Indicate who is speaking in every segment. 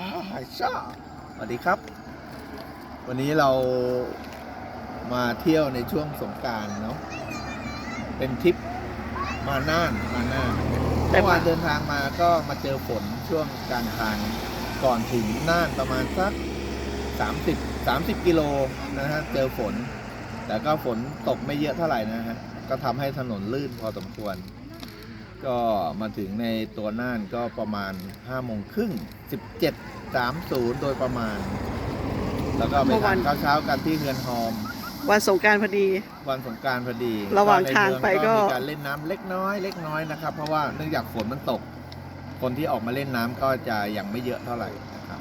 Speaker 1: าชาสวัสดีครับ วันนี้เรามาเที่ยวในช่วงสงการเนาะเป็นทริปมาน่านมาน่านเมื่อว่านเดินทางมาก็มาเจอฝนช่วงกลารทางก่อนถึงน่านประมาณสัก30 30กิโลนะฮะเจอฝน แต่ก็ฝนตกไม่เยอะเท่าไหร่นะฮะก็ทำให้ถนนลื่นพอสมควร ก็มาถึงในตัวน่านก็ประมาณ5โมงครึ่ง 17 30 โดยประมาณ แล้วก็ไป
Speaker 2: เมื่อ
Speaker 1: ทา
Speaker 2: วันน
Speaker 1: ข้าวเช้ากันที่เฮือนฮอม
Speaker 2: วันสงกรารพอดี
Speaker 1: วันสงกรารพอดี
Speaker 2: ระหว่าง
Speaker 1: ใน
Speaker 2: ทาง
Speaker 1: เมือ
Speaker 2: ไปก็
Speaker 1: มีการเล่นน้ำเล็กน้อยเล็กน้อยนะครับ เพราะว่าเนื่องจากฝนมันตก คนที่ออกมาเล่นน้ำก็จะยังไม่เยอะเท่าไหร่นะครับ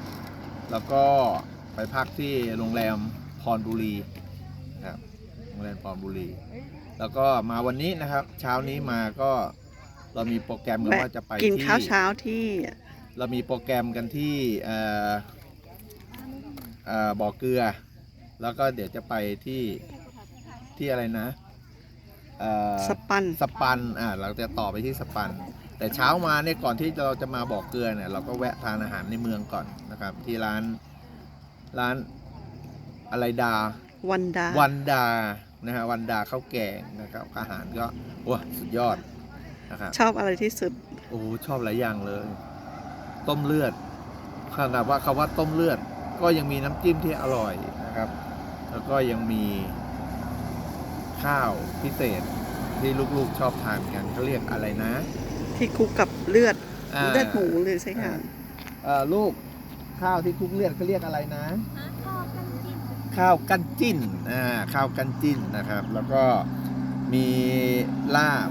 Speaker 1: แล้วก็ไปพักที่โรงแรมพรบุรีนะครับโรงแรมพรบุรี แล้วก็มาวันนี้นะครับ เช้านี้มาก็ เรามีโปรแกรมกัน
Speaker 2: แวะ
Speaker 1: ว่าจะไป
Speaker 2: กิน
Speaker 1: ที่
Speaker 2: ข้าวเช้าที่
Speaker 1: เรามีโปรแกรมกันที่เอ่อเอ่อบ่อเกลือ แล้วก็เดี๋ยวจะไปที่ที่อะไรนะเอ่อ
Speaker 2: สปัน
Speaker 1: สปันอ่าเราจะต่อไปที่สปัน แต่เช้ามาเนี่ยก่อนที่เราจะมาบอกเกลือเนี่ยเราก็แวะทานอาหารในเมืองก่อนนะครับ ที่ร้านร้านอะไรดา
Speaker 2: วันดา
Speaker 1: วันดานะฮะวันดาข้าวแกงนะครับอาหารก็ว้าสุดยอด นะครับ
Speaker 2: ชอบอะไรที่สุด
Speaker 1: โอ้โหชอบหลายอย่างเลย ต้มเลือดขนาดว่าคำว่าต้มเลือด ก็ยังมีน้ำจิ้มที่อร่อยนะครับ แล้วก็ยังมีข้าวพิเศษที่ลูกๆชอบทานกันเขาเรียกอะไรนะ
Speaker 2: ที่คลุกกับเลือดาเลือดหมูเลยใช่ค่ะ
Speaker 1: เอ่อลูกข้าวที่คลุกเลือดเขาเรียกอะไรนะ ข้าวกันจิ้นอ่าข้าวกันจิ้นนะครับ แล้วก็มีลาบ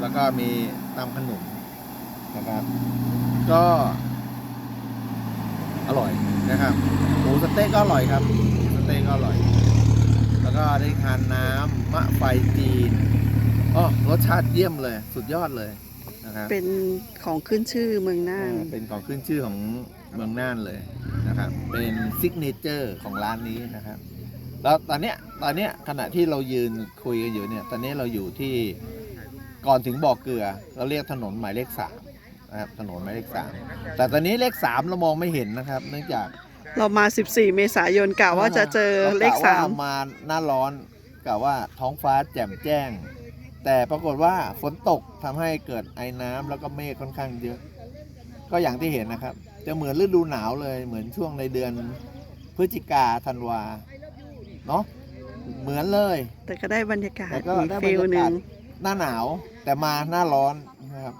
Speaker 1: แล้วก็มีตำขนมนะครับ ก็อร่อยนะครับหมูสะเต๊ะก็อร่อยครับหมูสะเต๊ะก็อร่อย แล้วก็ได้ทานน้ำมะไฟจีนอ๋อรสชาติเยี่ยมเลย สุดยอดเลยนะครับ
Speaker 2: เป็นของขึ้นชื่อเมืองน่าน
Speaker 1: อ่าเป็นของขึ้นชื่อของเมืองน่านเลยนะครับ เป็นซิกเนเจอร์ของร้านนี้นะครับ แล้วตอนเนี้ยตอนเนี้ยขณะที่เรายืนคุยกันอยู่เนี่ย ตอนนี้เราอยู่ที่ ก่อนถึงบ่อเกลือ เราเรียกถนนหมายเลขสามนะครับถนนหมายเลขสามแต่ตอนนี้เลขสามเรามองไม่เห็นนะครับ เนื่องจาก
Speaker 2: เรามา 14 เมษายนกะว่าจะเจอเลข
Speaker 1: รกะ
Speaker 2: สาม
Speaker 1: ว่มาหน้าร้อนกะว่าท้องฟ้าแจ่มแจ้ง แต่ปรากฏว่าฝนตกทำให้เกิดไอ้น้ำแล้วก็เมฆค่อนข้างเยอะ ก็อย่างที่เห็นนะครับ จะเหมือนฤดูหนาวเลยเหมือนช่วงในเดือนพฤศจิกาธันวาเนาะเหมือนเลย
Speaker 2: แต่ก็ได้บรรยากาศ
Speaker 1: แต่ก็
Speaker 2: อีก
Speaker 1: ได้บร
Speaker 2: ฟิล
Speaker 1: รยา
Speaker 2: หนึ่
Speaker 1: กางศ หน้าหนาวแต่มาหน้าร้อนนะครับ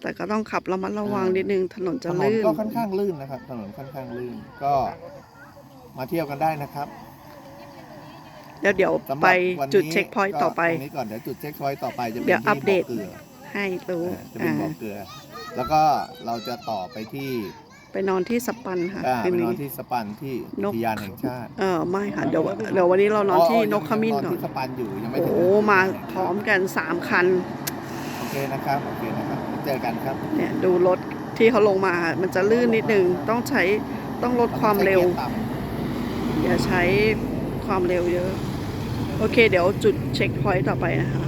Speaker 2: แต่ก็ต้องขับระมัดระวังนิดนึงถนน
Speaker 1: ถ
Speaker 2: จะ
Speaker 1: นน
Speaker 2: ลื่น
Speaker 1: ก็ค่อนข้างลื่นนะครับ ถนนค่อนข้างลื่นก็มาเที่ยวกันได้นะครับ
Speaker 2: แล้วเดี๋ยว
Speaker 1: สำหรับ
Speaker 2: ไป
Speaker 1: วันนี้
Speaker 2: จุดเช็คพอยต์ต่อไป
Speaker 1: ตรงนี้ก่อนเดี๋ยวจุดเช็คพอยต์ต่อไปจะเป็น
Speaker 2: เดี๋ยว
Speaker 1: ที่
Speaker 2: อัปเดต
Speaker 1: บ่เกลือ
Speaker 2: ให้รู้
Speaker 1: อ่าจะเป็น
Speaker 2: อ่า
Speaker 1: บ่อเกลือ แล้วก็เราจะต่อไปที่
Speaker 2: ไปนอนที่สปันค่ะ
Speaker 1: อ่า
Speaker 2: คืน
Speaker 1: ไปนอน
Speaker 2: นี้
Speaker 1: ที่สปันที่
Speaker 2: น
Speaker 1: อุ
Speaker 2: ก
Speaker 1: ทยานแห่งชาติ
Speaker 2: เออไม่ค่ะเดี๋ยวเดี๋ยววันนี้เรานอนที่นกขมิ้น
Speaker 1: น
Speaker 2: ก่อน
Speaker 1: ที่สปันอยู่ยังไม่
Speaker 2: โอ้
Speaker 1: ถึง
Speaker 2: โหมาพร้อมกัน3คัน
Speaker 1: โอเคนะครับโอเคนะครับเจอกันครับ
Speaker 2: เนี่ยดูรถที่เขาลงมา มันจะลื่นนิดนึง ต้องใช้ต้องลดความเร็ว
Speaker 1: ใช้กียต่ำ
Speaker 2: อย่าใช้ความเร็วเยอะ โอเค เดี๋ยวจุดเช็คพอยต์ต่อไปนะคะ